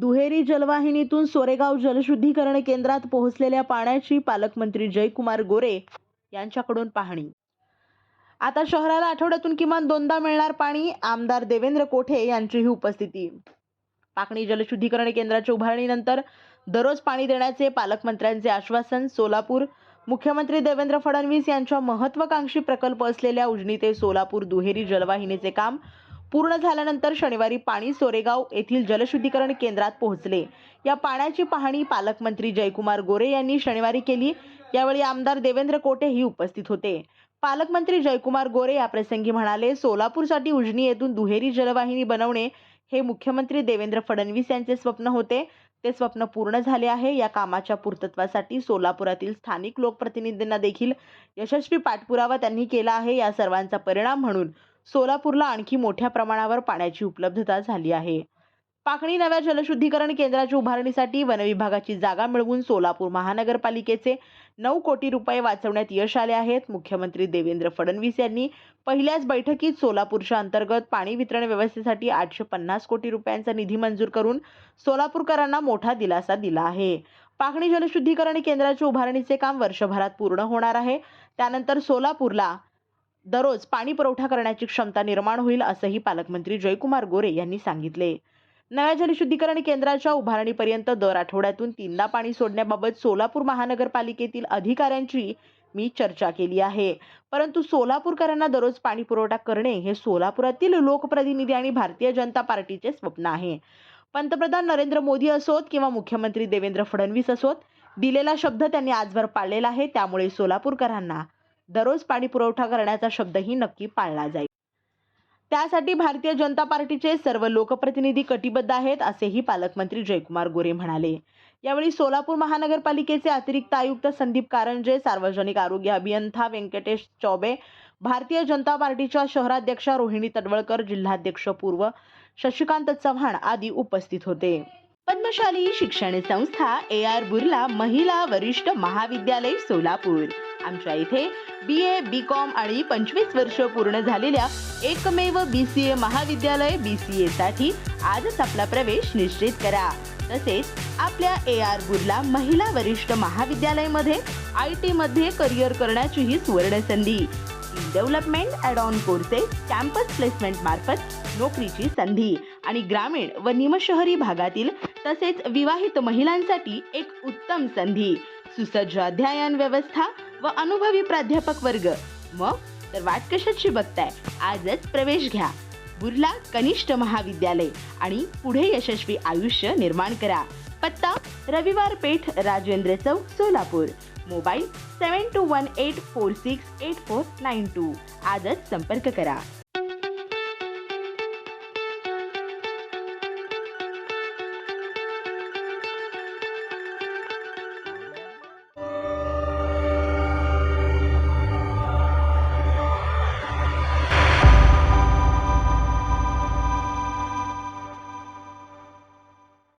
दुहेरी जलवाहिनीतून सोरेगाव जलशुद्धीकरण केंद्रात पोहोचलेल्या पाण्याची पालकमंत्री जयकुमार गोरे यांच्याकडून पाहणी. आता शहराला आठवड्यातून किमान दोनदा मिळणार पाणी आमदार देवेंद्र कोठे यांचीही उपस्थिती. पाकणी जलशुद्धीकरण केंद्राच्या उभारणीनंतर दररोज पाणी देण्याचे पालकमंत्र्यांचे आश्वासन सोलापूर. मुख्यमंत्री देवेंद्र फडणवीस यांच्या महत्वाकांक्षी प्रकल्प असलेल्या उजनी ते सोलापूर दुहेरी जलवाहिनीचे काम पूर्ण झाल्यानंतर शनिवारी पाणी सोरेगाव येथील जलशुद्धीकरण केंद्रात पोहोचले. या पाण्याची पाहणी पालकमंत्री जयकुमार गोरे यांनी शनिवारी केली. यावेळी आमदार देवेंद्र कोटेही उपस्थित होते. पालकमंत्री जयकुमार गोरे याप्रसंगी म्हणाले सोलापूरसाठी उजनी येथून दुहेरी जलवाहिनी बनवणे हे मुख्यमंत्री देवेंद्र फडणवीस यांचे स्वप्न होते. ते स्वप्न पूर्ण झाले आहे. या कामाच्या पूर्तत्वासाठी सोलापुरातील स्थानिक लोकप्रतिनिधींना देखील यशस्वी पाठपुरावा त्यांनी केला आहे. या सर्वांचा परिणाम म्हणून सोलापूरला आणखी मोठ्या प्रमाणावर पाण्याची उपलब्धता झाली आहे. पाकणी नव्या जलशुद्धीकरण केंद्राच्या उभारणीसाठी वनविभागाची जागा मिळवून सोलापूर महानगरपालिकेचे नऊ कोटी रुपये वाचवण्यात यश आले आहेत. मुख्यमंत्री देवेंद्र फडणवीस यांनी पहिल्याच बैठकीत सोलापूरच्या अंतर्गत पाणी वितरण व्यवस्थेसाठी आठशे पन्नास कोटी रुपयांचा निधी मंजूर करून सोलापूरकरांना मोठा दिलासा दिला आहे. पाकणी जलशुद्धीकरण केंद्राच्या उभारणीचे काम वर्षभरात पूर्ण होणार आहे. त्यानंतर सोलापूरला दररोज पाणी पुरवठा करण्याची क्षमता निर्माण होईल असंही पालकमंत्री जयकुमार गोरे यांनी सांगितले. नव्या जलशुद्धीकरण केंद्राच्या उभारणीपर्यंत दर आठवड्यातून तीनदा पाणी सोडण्याबाबत सोलापूर महानगरपालिकेतील अधिकाऱ्यांची मी चर्चा केली आहे. परंतु सोलापूरकरांना दररोज पाणी पुरवठा करणे हे सोलापुरातील लोकप्रतिनिधी आणि भारतीय जनता पार्टीचे स्वप्न आहे. पंतप्रधान नरेंद्र मोदी असोत किंवा मुख्यमंत्री देवेंद्र फडणवीस असोत दिलेला शब्द त्यांनी आजवर पाळलेला आहे त्यामुळे सोलापूरकरांना दररोज पाणी पुरवठा करण्याचा शब्दही नक्की पाळला जाईल. त्यासाठी भारतीय जनता पार्टीचे सर्व लोकप्रतिनिधी कटिबद्ध आहेत असेही पालकमंत्री जयकुमार गोरे म्हणाले. यावेळी सोलापूर महानगरपालिकेचे अतिरिक्त आयुक्त संदीप कारंजे सार्वजनिक आरोग्य अभियंता व्यंकटेश चौबे भारतीय जनता पार्टीच्या शहराध्यक्षा रोहिणी तडवळकर जिल्हाध्यक्ष पूर्व शशिकांत चव्हाण आदी उपस्थित होते. पद्मशाली शिक्षण संस्था ए आर बुर्ला महिला वरिष्ठ महाविद्यालय सोलापूर. आमच्या इथे बी ए बी कॉम आणि पंचवीस वर्ष पूर्ण झालेल्या एकमेव बी सी ए महाविद्यालय बी सी ए साठी आजच आपला प्रवेश निश्चित करा. तसेच आपल्या ए आर गुरला महिला वरिष्ठ महाविद्यालयामध्ये आय टी मध्ये करिअर करण्याचीही सुवर्ण संधी development add on courses campus placement मार्फत नोकरीची संधी आणि ग्रामीण व निमशहरी भागातील तसेच विवाहित महिलांसाठी एक उत्तम संधी. सुसज्ज अध्ययन व्यवस्था व अनुभवी प्राध्यापक वर्ग. मग तर वाट कशाची बघताय? आजच प्रवेश घ्या. बुर्ला कनिष्ठ महाविद्यालय आणि पुढे यशस्वी आयुष्य निर्माण करा. पत्ता Raviwar Peth Rajendra Chowk Solapur. Mobile seven two one eight four six eight four nine two आजच संपर्क करा.